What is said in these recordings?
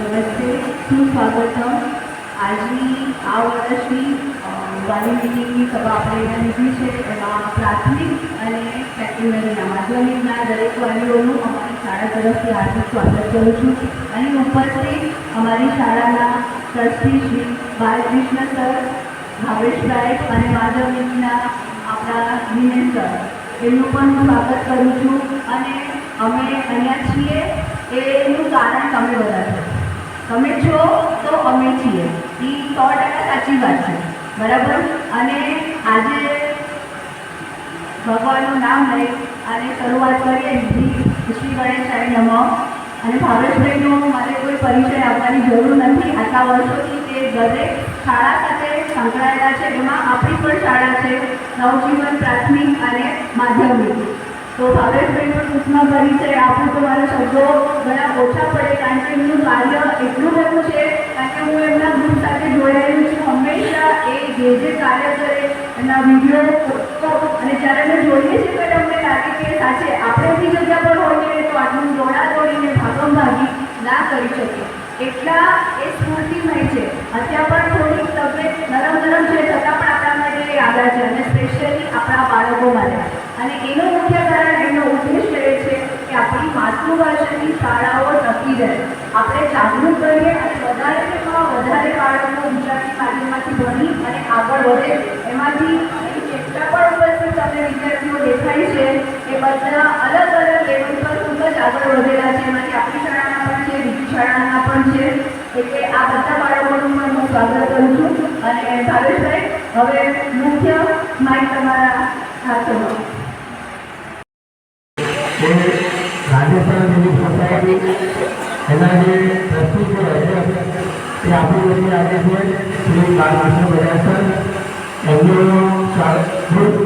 નમસ્તે. સુસ્વાગતમ આજની આ વર્ષની વાલી મિટિંગની સભા આપણે અહીંયા લીધી છે. એમાં પ્રાથમિક અને સેકન્ડરીના માધ્યમિકના દરેક વાલીઓનું અમારી શાળા તરફથી હાર્દિક સ્વાગત કરું છું. અહીં ઉપસ્થિત અમારી શાળાના ટ્રસ્ટી શ્રી બાલકૃષ્ણ સર, ભાવેશભાઈ અને માધ્યમિકના આપણા દિનેશ સર. એમનું પણ હું સ્વાગત કરું છું. અને અમે અહીંયા છીએ. એનું કારણ તમે બધા છો તમે છો તો અમે છીએ. એ સો ટકા સાચી વાત છે. બરાબર? અને આજે ભગવાનનું નામ લઈ અને શરૂઆત કરીએ શ્રી ગણેશાય નમઃ અને ભાવેશભાઈનો મારે કોઈ પરિચય આપવાની જરૂર નથી. આટલા વર્ષોથી તે દરેક શાળા સાથે સંકળાયેલા છે. એમાં આપણી પણ શાળા છે. નવજીવન પ્રાથમિક અને માધ્યમિક. તો ભાવેશભાઈનો ટૂંકમાં પરિચય. આપું તો મારા શબ્દો ઘણા ઓછા પડે કારણ કે એમનું કાર્ય એટલું બધું છે. કારણ કે હું એમના ગ્રુપ સાથે જોડાયેલું છું. હંમેશા એ જે જે કાર્ય કરે એમના વીડિયો અને જ્યારે અમે જોઈએ છીએ ત્યારે અમને લાગે કે સાચે આપણે બી જગ્યા પર હોઈએ તો આટલું દોડા દોડીને ભાગમ ભાગી ના કરી શકીએ. એટલા એ સ્ફૂર્તિમય છે. અત્યારે પણ થોડીક તબિયત નરમ નરમ છે, છતાં પણ આપણા માટે એ આગળ છે અને સ્પેશિયલી આપણા બાળકો માટે અને એનું મુખ્ય કારણ એમનો ઉદ્દેશ્ય એ છે કે આપણી માતૃભાષાની શાળાઓ ટકી રહે. આપણે જાગૃત કરીએ અને વધારેમાં વધારે બાળકો ગુજરાતી માધ્યમમાંથી ભણી અને આગળ વધે. એમાંથી જેટલા પણ ઉપસ્થિત તમને વિદ્યાર્થીઓ દેખાય છે એ બધા અલગ અલગ લેવલ પર ખૂબ જ આગળ વધેલા છે. એમાંથી આપણી શાળાના પણ છે, બીજી શાળાના પણ છે. એટલે આ બધા બાળકોનું પણ હું સ્વાગત કરું છું. અને ભાવેશભાઈ, હવે મુખ્ય માઇક તમારા હાથોમાં વચ્ચે આજે છે શ્રી બાલકૃષ્ણ બજાસર, એમનું ગ્રુપ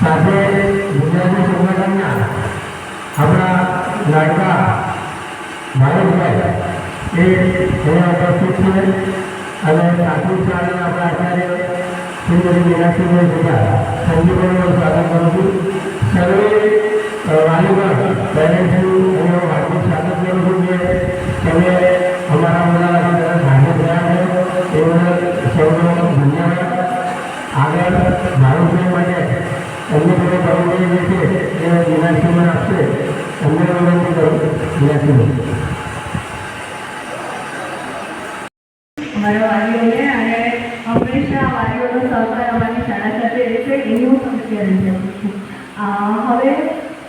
સાથે ગુજરાતી સંગઠનના આપણા લાડકા ભારતભાઈ એ એના ઉપસ્થિત છે. અને પ્રાથમિક શાળાના આપણા આચાર્ય શ્રીમતી મીનાક્ષીભાઈ ભેગા સંજીવનનું સ્વાગત કરું છું. સર્વે વાલીગણ પેરેન્ટ્સનું એનો હાર્દિક સ્વાગત કરું છું કે તમે અમારા બધા તરફ હાજર થયા છો એ બદલ સૌનો ધન્યવાદ આગળ ભારતભાઈ માટે એમને થોડો પરિચય જે છે એ મીનાક્ષીમાં આપશે એમને વિનંતી કરું મીનાક્ષીભાઈ અમારા વાલીઓને અને હંમેશા વાલીઓનો સહકાર અમારી શાળા સાથે રહેશે એની હું તમને ગેરંટી આપું છું અ, હવે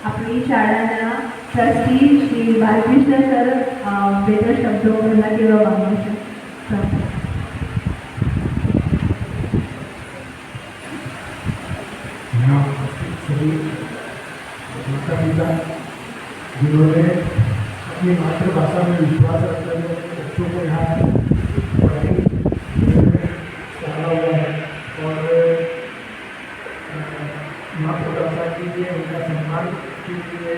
આપણી શાળાના ટ્રસ્ટી શ્રી બાલકૃષ્ણ સર અ, બે ત્રણ શબ્દો એમના કહેવા માંગે છે यहाँ सभी माता पिता जिन्होंने अपनी मातृभाषा में विश्वास रखते हुए बच्चों को यहाँ पढ़ाई डाला हुआ है और अ, मातृभाषा के लिए उनका सम्मान के लिए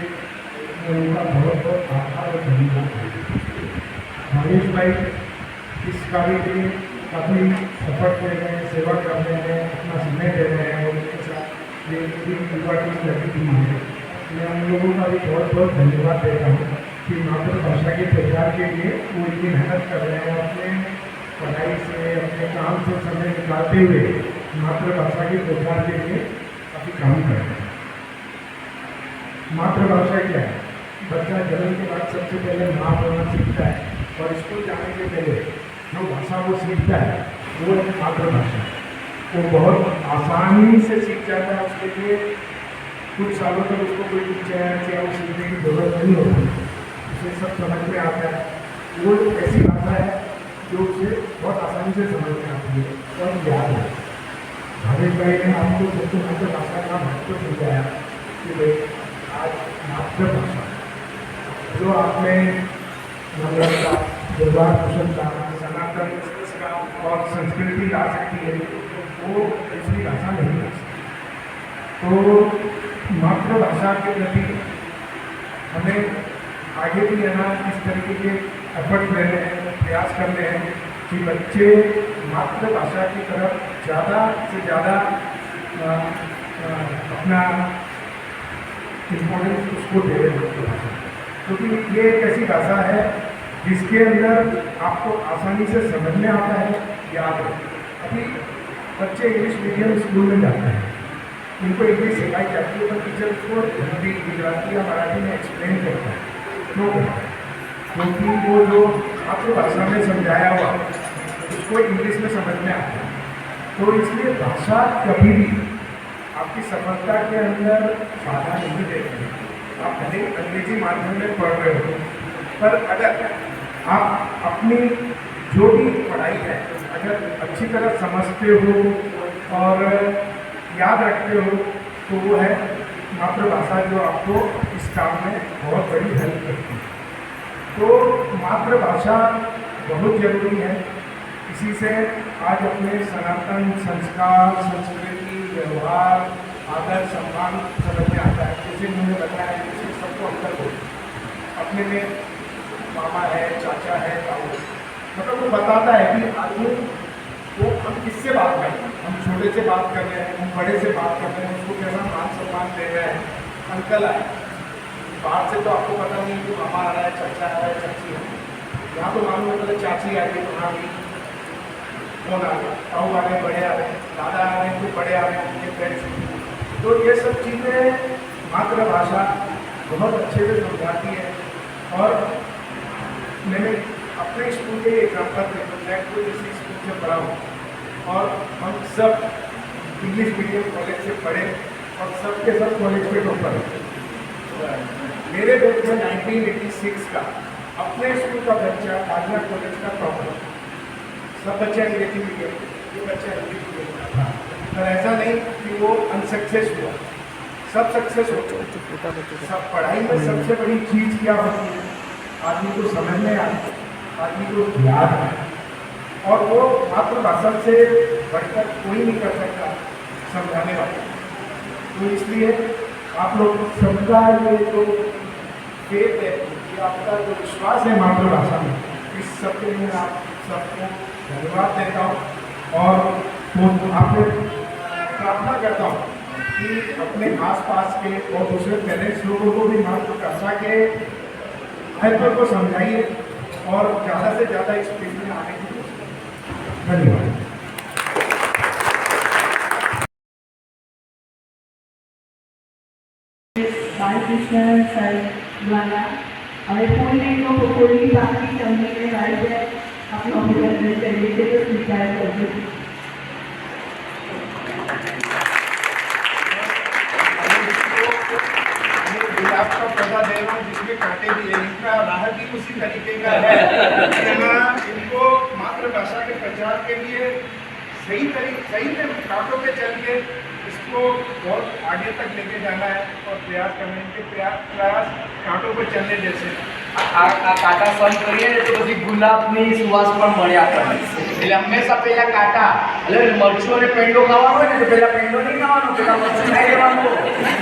मैं उनका बहुत बहुत आभार और धन्यवाद भावेश भाई इस कार्य के लिए काफ़ी सफर कर रहे हैं सेवा कर रहे हैं अपना समय दे रहे हैं और उसके साथ लगी हुई है। मैं उन लोगों का भी बहुत बहुत धन्यवाद देता हूँ कि मातृभाषा के प्रचार के लिए वो इतनी मेहनत कर रहे हैं अपने पढ़ाई से, अपने काम से समय निकालते हुए मातृभाषा के प्रचार के लिए काफ़ी काम कर रहे हैं। मातृभाषा क्या है? बच्चा जन्म के बाद सबसे पहले माँ बोलना सीखता है और स्कूल जाने के पहले जो भाषा वो सीखता है, वो है मातृभाषा। वो बहुत आसानी से सीख जाता है उसके लिए। कुछ सालों तक उसको कोई चयन या वो सीखने की ज़रूरत नहीं होती। उसे सब समझ में आता है। वो ऐसी भाषा है जो उसे बहुत आसानी से समझ में आती है। और याद है। भावेश भाई ने आपको सबसे मातृभाषा का महत्व समझाया कि भाई, आज मातृभाषा। जो आपने नम्रता व्यवहार कुशलता सनातन, और संस्कृति ला सकती है। वो ऐसी भाषा नहीं ला सकती तो मातृभाषा के प्रति हमें आगे भी है ना, इस तरीके के एफर्ट लेने हैं, प्रयास करने हैं कि बच्चे मातृभाषा की तरफ़ ज़्यादा से ज़्यादा अपना इम्पोर्टेंस उसको दे रहे मातृभाषा क्योंकि तो ये एक ऐसी भाषा है जिसके अंदर आपको आसानी से समझ में आता है, याद है। अभी बच्चे इंग्लिश मीडियम स्कूल में जाते हैं। उनको इंग्लिश सिखाई जाती है पर टीचर को हिंदी, गुजराती या मराठी में एक्सप्लेन करता है। क्यों क्योंकि वो जो आपको भाषा में समझाया हुआ, उसको इंग्लिश में समझ में आता है। तो इसलिए भाषा कभी भी आपकी सफलता के अंदर बाधा नहीं देती। आप भले अंग्रेज़ी माध्यम में पढ़ रहे हो, पर अगर आप अपनी जो भी पढ़ाई है अगर अच्छी तरह समझते हो और याद रखते हो तो वो है मातृभाषा जो आपको इस काम में बहुत बड़ी हेल्प करती है। तो मातृभाषा बहुत ज़रूरी है। इसी से आज अपने सनातन संस्कार, संस्कृति, व्यवहार, आदर, सम्मान समझ में आता है। जैसे उन्होंने बताया है जैसे सबको अंतर हो। अपने में मामा है, चाचा है ताऊ। मतलब वो बताता है कि आदमी वो हम किससे बात कर रहे हैं? हम छोटे से बात कर रहे हैं, हम बड़े से बात कर रहे हैं, उसको कैसा मान सम्मान दे रहे हैं? अंकल आए। बाहर से तो आपको पता नहीं कि मामा आ रहा है, चाचा आ रहा है, चाची आ रही है। यहाँ तो मालूम होता है चाची आ गई तो हाँ भी कौन आ गया? ताऊ आ गए, बड़े आ गए, दादा आ गए तो बड़े आ रहे हैं उनके फ्रेंड्स तो ये सब चीज़ें मातृभाषा बहुत अच्छे से समझाती है। और मैंने अपने स्कूल के एग्ज़ाम्पल थे तो मैं स्कूल से पढ़ा हूँ। और हम सब इंग्लिश मीडियम कॉलेज से पढ़े और सब के सब कॉलेज के टॉपर मेरे बैच में 1986 का। अपने स्कूल का बच्चा आगरा कॉलेज का टॉपर सब बच्चे अंग्रेज़ी मीडियम ये बच्चा इंग्लिश मीडियम का था। पर ऐसा नहीं कि वो अनसक्सेस हुआ। सब सक्सेस हो। सब पढ़ाई में सबसे बड़ी चीज़ क्या होती है? आदमी को समझ में आती है। आदमी को याद है। और वो मातृभाषा से बढ़कर कोई नहीं कर सकता, समझाने वाला। तो इसलिए आप लोग सबका ये जो फेथ है कि आपका जो विश्वास है मातृभाषा में, इस सब के लिए आप सबको धन्यवाद देता हूँ। और वो आपसे प्रार्थना करता हूँ कि अपने आसपास के और दूसरे पेरेंट्स लोगों को भी मातृभाषा के महत्व को समझाइए। और ज़्यादा से ज़्यादा इस फील्ड में आने की कोशिश करिए। धन्यवाद બાલકૃષ્ણ સર દ્વારા હવે કોઈને જો કોઈની બાકી તમને વાળી જાય આપણો અભિનંદન કરીએ છીએ તો સ્વીકાર કરજો का पौधा दे रहा हूँ, जिसमें कांटे भी है इनका राहत भी उसी तरीके का है। इनको मातृभाषा के प्रचार के लिए सही तरीके सही में कांटों पे चल के इसको बहुत आगे तक लेके जाना है और प्रयास करने के प्रयास प्रयास कांटों पे चलने जैसे આ આ કાંટા સમ કરીએ ને તો પછી ગુલાબની સુવાસ પણ મળે આપણને. એટલે હંમેશા પહેલા કાંટા, એટલે મરચું અને પેંડો ખાવાનો હોય ને, તો પહેલા પેંડો નહીં ખાવાનો, પહેલા મરચું ખાઈ લેવાનું.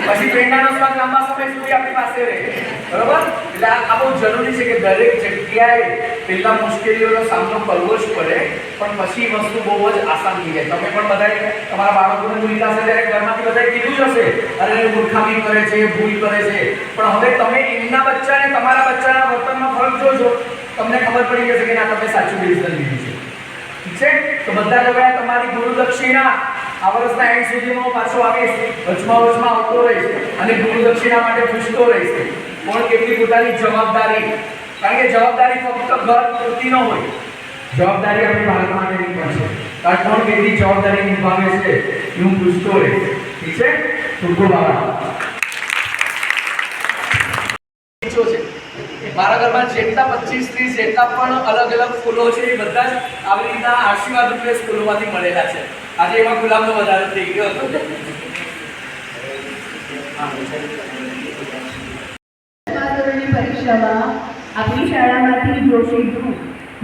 પછી પેંડાનો સ્વાદ લાંબા સમય સુધી આપણી પાસે રહે. બરોબર? એટલે આ બહુ જરૂરી છે કે દરેક જગ્યાએ પહેલા મુશ્કેલીઓનો સામનો કરવો જ પડે, પણ પછી વસ્તુ બહુ જ આસાન થઈ જાય. તમે પણ બધાએ તમારા બાળકોને જોઈતા હશે ત્યારે ઘરમાંથી બધાએ કીધું જ હશે, અરે, મૂર્ખામી કરે છે, ભૂલ કરે છે. પણ હવે તમે એમના બચ્ચાને તમારા બચ્ચાના વર્તનમાં ફરક જોજો તમને ખબર પડી જશે કે ના તમે સાચું ડિસિઝન લીધું છે. ઠીક છે? તો બધા જ તમારી ગુરુ દક્ષિણા આ વર્ષના એન્ડ સુધીમાં હું પાછો આવીશ, વચમાં વચમાં આવતો રહીશ અને ગુરુ દક્ષિણા માટે પૂછતો રહીશ કોણ કેટલી પોતાની જવાબદારી? કારણ કે જવાબદારી ફક્ત ઘર પૂરતી ન હોય. જવાબદારી આપણે ભારત માટે નહીં છે. કારણ કોણ કેટલી જવાબદારી નિભાવે છે હું પૂછતો રહીશ. ઠીક છે? ખૂબ ખૂબ આભાર ઈચ્છો છે મારા ઘરમાં જેટલા પચીસ ત્રીસ જેટલા પણ અલગ અલગ ફૂલો છે એ બધા જ આવી રીતના આશીર્વાદ રૂપે સ્કૂલોમાંથી મળેલા છે આજે એમાં ગુલાબનો વધારો થઈ ગયો હતો આપણી શાળામાંથી જોશી ધ્રુવ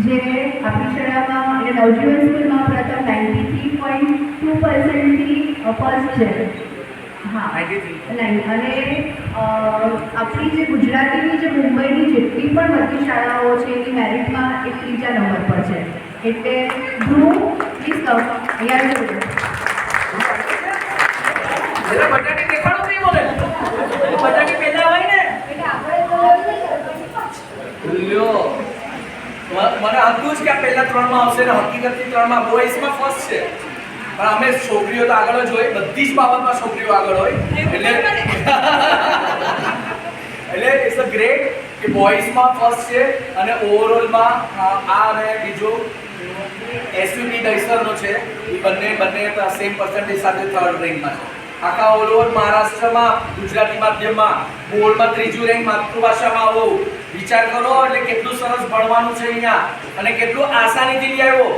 જે આપણી શાળામાં એટલે નવજીવન સ્કૂલમાં પ્રથમ નાઇન્ટી થ્રી પોઈન્ટ ટુ પર્સન્ટથી ફર્સ્ટ છે હા 93. નહીં અને અ, આપણી જે ગુજરાતીની જે મુંબઈની જેટલી પણ બધી શાળાઓ છે એની મેરિટમાં એ ત્રીજા નંબર પર છે. એટલે ધ્રુવ પ્લીઝ કમ એટલે બટાટી દેખાડો નહીં બોલે. બટાટી પહેલા હોય ને. એટલે આપણે તો લ્યો. ત્રણમાં આવશે ને હકીકતથી ત્રણમાં બોયઝમાં ફર્સ્ટ છે. પણ અમે છોકરીઓ તો આગળ જ હોય બધી જ બાબતમાં છોકરીઓ આગળ હોય. એટલે એટલે ઇટ્સ અ ગ્રેટ કે બોયઝમાં ફર્સ્ટ છે અને ઓવરઓલમાં આ અને બીજો એસયુબી દહીસરનો છે. એ બંને બંને સેમ પર્સન્ટેજ સાથે થર્ડ રેન્કમાં છે. આખા ઓલ ઓવર મહારાષ્ટ્રમાં ગુજરાતી માધ્યમમાં બોર્ડમાં ત્રીજું રેન્ક માતૃભાષામાં આવો. વિચાર કરો એટલે કેટલું સરસ ભણવાનું છે અહીંયા અને કેટલું આસાનીથી લઈ આવ્યો.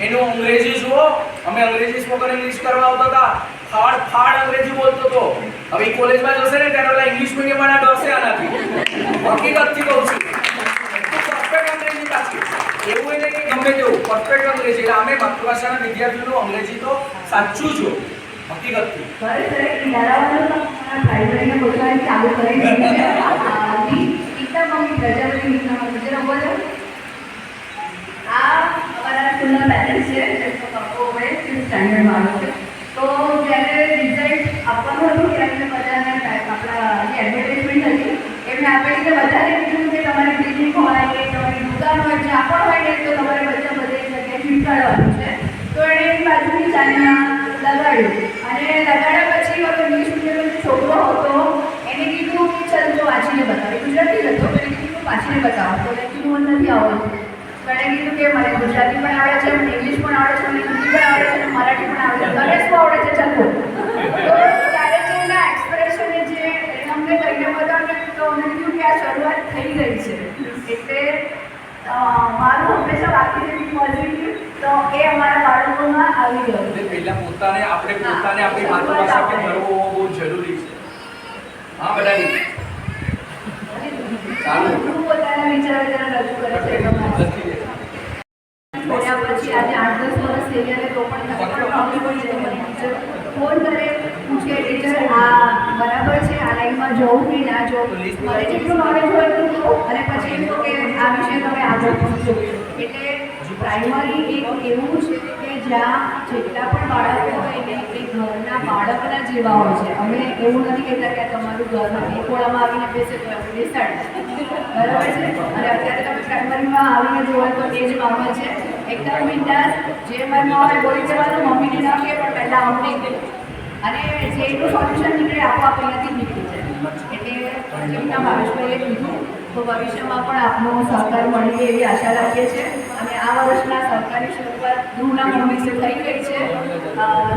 એનું અંગ્રેજી જુઓ. અમે અંગ્રેજી સ્પોકન ઇંગ્લિશ કરવા આવતા હતા. ફાડ ફાડ અંગ્રેજી બોલતો હતો. હવે કોલેજમાં જશે ને ત્યારે ઇંગ્લિશ મીડિયમ વાળા ડરશે આનાથી. હકીકતથી કહું છું. પરફેક્ટ અંગ્રેજી પાછી એવું એને કે ગમે તેવું. પરફેક્ટ અંગ્રેજી. એટલે અમે માતૃભાષાના વિદ્યાર્થીઓનું અંગ્રેજી તો સાચું જો હકીકતથી. ચાલુ કરી પ્રજાપતિ બોલો અમારા સ્કૂલના છે એમનો કાકો હોય ફિફ્થ સ્ટાન્ડર્ડમાં આવે છે. તો જ્યારે રિઝલ્ટ આપવાનું હતું, ત્યારે બધાને આપણા જે એડવર્ટાઇઝમેન્ટ હતી એમને આપેલી કે બધાને કીધું કે તમારી ક્લિનિક હોય કે તમારી દુકાન હોય જ્યાં પણ હોય ને તો તમારે બધા બધે જગ્યાએ ફિટ કરવાનું છે તો એણે એની બાજુની ચાલીમાં લગાડ્યું અને લગાડ્યા પછી હવે ઇંગ્લિશ મીડિયમનો જે છોકરો હતો એને કીધું કે ચાલ તો વાંચીને બતાવે ગુજરાતી જ હતો એને કીધું તું વાંચીને બતાવો તો મેં કીધું મને નથી આવડતું તો એણે કીધું કે મને ગુજરાતી પણ આવડે છે મને ઇંગ્લિશ પણ આવડે છે મને હિન્દી પણ આવડે છે અને મરાઠી પણ આવડે છે તને શું આવડે છે ચાલો તો ત્યારે જે એના એક્સપ્રેશન જે એને અમને તો અમને કીધું કે આ શરૂઆત થઈ ગઈ છે. એટલે મારું હંમેશા બાકી જેવી પોઝિટિવ તો એ અમારા બાળકોમાં આવી ગયું. પહેલા પોતાને આપણે પોતાને આપણી માતૃભાષા પર ગર્વ હોવો બહુ જરૂરી છે. હા બધાની? ચાલો. પોતાના વિચારો જરા રજૂ કરે છે પછી આજે આઠ દસ વર્ષ થઈ ગયા તો પણ ફોન કરે પૂછે ટીચર આ બરાબર છે આ લાઈનમાં જવું કે ના જવું મને જેટલું નોલેજ હોય એટલું અને પછી એમ કે આ વિષય તમે આગળ પૂછજો એટલે પ્રાઇમરી એક એવું છે કે જ્યાં જેટલા પણ બાળકો હોય ને એ ઘરના બાળકના જેવા હોય છે. અમે એવું નથી કહેતા કે તમારું ઘર નથી ખોળામાં આવીને બેસે તો આપણે બેસાડ. બરાબર છે? અને અત્યારે તમે પ્રાઇમરીમાં આવીને જોવો તો એ જ મામા છે. એકદમ બિંદાસ. જે મનમાં હોય બોલી દેવાનું મમ્મીને ન કહે પણ પહેલાં અમને અને જે એનું સોલ્યુશન નીકળે આપોઆપ અહીંયાથી નીકળી. કીધું, તો ભવિષ્યમાં પણ આપનો સહકાર મળે એવી આશા રાખીએ છીએ. અને આ વર્ષના સહકારની શરૂઆત ધ્રુવના મમ્મીથી થઈ ગઈ છે.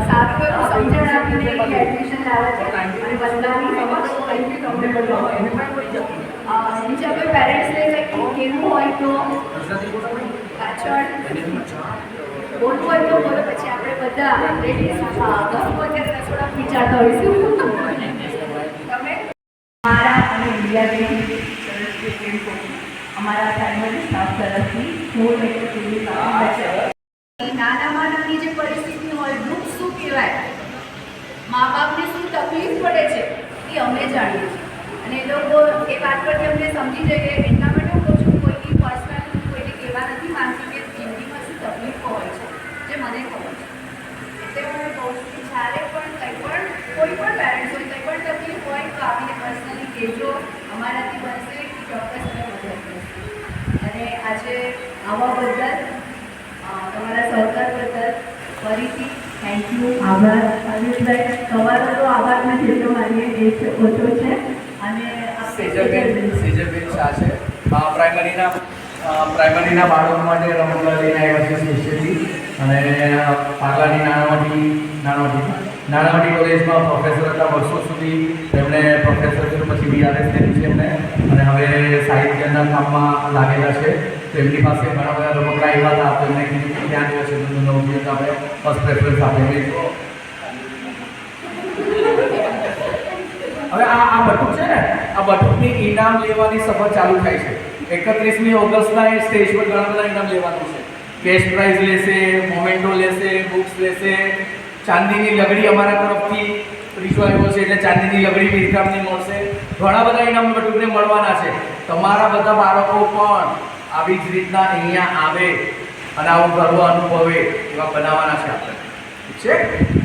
સારું સમજણ આપીને એડમિશન લાવે છે. અને બધાની સમક્ષ કંઈ બી તમને બધું હોય બીજા કોઈ કંઈક કેવું હોય તો પાછળ બોલવું હોય તો બોલો. પછી આપણે બધા લેડીઝ હોય વિચારતા હોઈશું અમારા ફેમિલી સ્ટાફ તરફથી એક સુધી નાનામાં નાની જે પરિસ્થિતિ હોય દુઃખ શું કહેવાય? મા બાપને શું તકલીફ પડે છે, એ અમે જાણીએ છીએ. અને એ લોકો એ વાત પરથી અમને સમજી જઈએ એટલા માટે હું કહું છું, કોઈની પર્સનલ કોઈને કહેવા નથી માંગતી કે જિંદગીમાં શું તકલીફો હોય છે, જે મને ખબર છે. એટલે હું કહું છું કે જ્યારે પણ કંઈ પણ, કોઈ પણ પેરેન્ટ્સ હોય, કંઈ પણ તકલીફ હોય, તો આવીને પર્સનલી કહેજો, અમારાથી બનશે કે ચોક્કસ અમે મદદ કરીશું અને આજે આવવા બદલ તમારા સહકાર બદલ ફરીથી થેન્ક યુ આભાર. આયુષભાઈ તમારો તો આભાર મેં જેટલો મારીએ એ છે ઓછો છે. અને આ સેજલબેન સેજલબેન. શાહ છે. પ્રાઇમરીના પ્રાઇમરીના બાળકો માટે રમકડા લઈને આવ્યા છે સ્પેશિયલી અને પાર્લાની નાણાવટી નાણાવટી નાણાવટી કોલેજમાં પ્રોફેસર હતા વર્ષો સુધી એમણે પ્રોફેસર પછી બીઆરએસ લીધું છે એમણે અને હવે સાહિત્યના કામમાં લાગેલા છે. તેમની પાસે ઘણા બધા રમકડા આવ્યા હતા. તો કીધું કે ત્યાં દિવસે બધું નવું જોઈએ તો આપણે ફર્સ્ટ પ્રેફરન્સ આપેલી હવે આ આ બટુક છે ને, આ બટુકની ઇનામ લેવાની સફર ચાલુ થાય છે. એકત્રીસમી ઓગસ્ટના એ સ્ટેજ પર ઘણા બધા ઇનામ લેવાનું છે. કેશ પ્રાઇઝ લેશે મોમેન્ટો લેશે બુક્સ લેશે. ચાંદીની લગડી અમારા તરફથી ત્રીજો આવ્યો છે એટલે ચાંદીની લગડી વીસ મળશે. ઘણા બધા ઇનામ બટુકને મળવાના છે. તમારા બધા બાળકો પણ આવી જ રીતના અહીંયા આવે અને આવું ગર્વ અનુભવે એવા બનાવવાના છે આપણે. ઠીક છે?